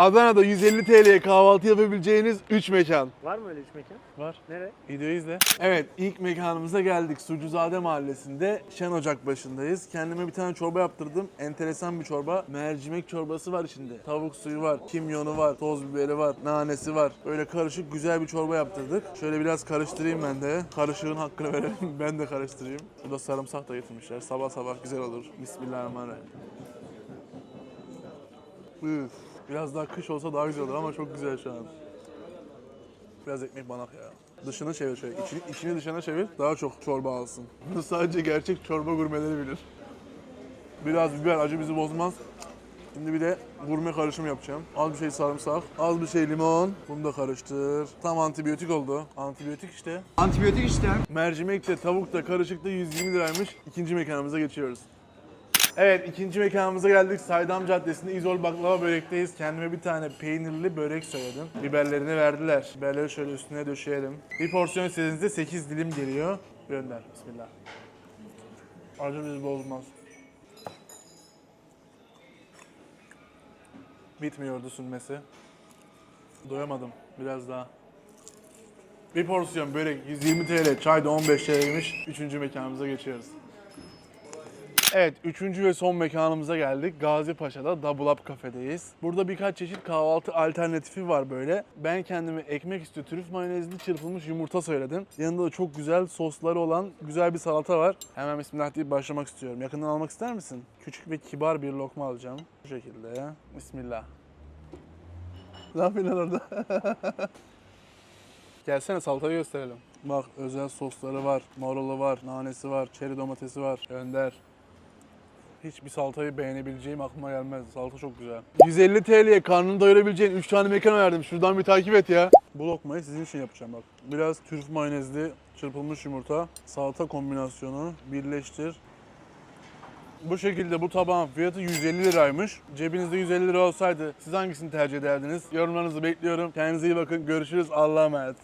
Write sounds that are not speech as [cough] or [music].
Adana'da 150 TL'ye kahvaltı yapabileceğiniz 3 mekan. Var mı öyle üç mekan? Var. Nere? Videoyu izle. Evet ilk mekanımıza geldik. Sucuzade Mahallesi'nde Şen Ocak başındayız. Kendime bir tane çorba yaptırdım. Enteresan bir çorba. Mercimek çorbası var içinde. Tavuk suyu var, kimyonu var, toz biberi var, nanesi var. Böyle karışık güzel bir çorba yaptırdık. Şöyle biraz karıştırayım ben de. Karışığın hakkını verelim. [laughs] ben de karıştırayım. Burada sarımsak da getirmişler. Sabah sabah güzel olur. Bismillahirrahmanirrahim. Üf. Biraz daha kış olsa daha güzel olur ama çok güzel şu an. Biraz ekmek banak ya. Dışını çevir şöyle. İçini, içini dışına çevir. Daha çok çorba alsın. Bunu sadece gerçek çorba gurmeleri bilir. Biraz biber acı bizi bozmaz. Şimdi bir de gurme karışım yapacağım. Az bir şey sarımsak, az bir şey limon. Bunu da karıştır. Tam antibiyotik oldu. Antibiyotik işte. Antibiyotik işte. Mercimek de tavuk da karışık da 120 liraymış. İkinci mekanımıza geçiyoruz. Evet ikinci mekanımıza geldik. Saydam Caddesi'nde İzol Baklava Börek'teyiz. Kendime bir tane peynirli börek söyledim. Biberlerini verdiler. Biberleri şöyle üstüne döşeyelim. Bir porsiyon istediğinizde 8 dilim geliyor. Gönder. Bismillah. Acı bizi bozmaz. Bitmiyordu sünmesi. Doyamadım. Biraz daha. Bir porsiyon börek 120 TL, çay da 15 TL'ymiş. Üçüncü mekanımıza geçiyoruz. Evet, üçüncü ve son mekanımıza geldik. Gazi Paşa'da Double Up Cafe'deyiz. Burada birkaç çeşit kahvaltı alternatifi var böyle. Ben kendime ekmek üstü trüf mayonezli çırpılmış yumurta söyledim. Yanında da çok güzel sosları olan güzel bir salata var. Hemen bismillah deyip başlamak istiyorum. Yakından almak ister misin? Küçük ve kibar bir lokma alacağım. Bu şekilde. Bismillah. Ne yapıyorsun orada? [laughs] Gelsene salatayı gösterelim. Bak özel sosları var, marulu var, nanesi var, çeri domatesi var. Önder. Hiçbir salatayı beğenebileceğim aklıma gelmez. Salata çok güzel. 150 TL'ye karnını doyurabileceğin 3 tane mekan verdim. Şuradan bir takip et ya. Bu lokmayı sizin için yapacağım bak. Biraz türf mayonezli çırpılmış yumurta, salata kombinasyonu birleştir. Bu şekilde bu tabağın fiyatı 150 liraymış. Cebinizde 150 lira olsaydı siz hangisini tercih ederdiniz? Yorumlarınızı bekliyorum. Kendinize iyi bakın. Görüşürüz. Allah'a emanet.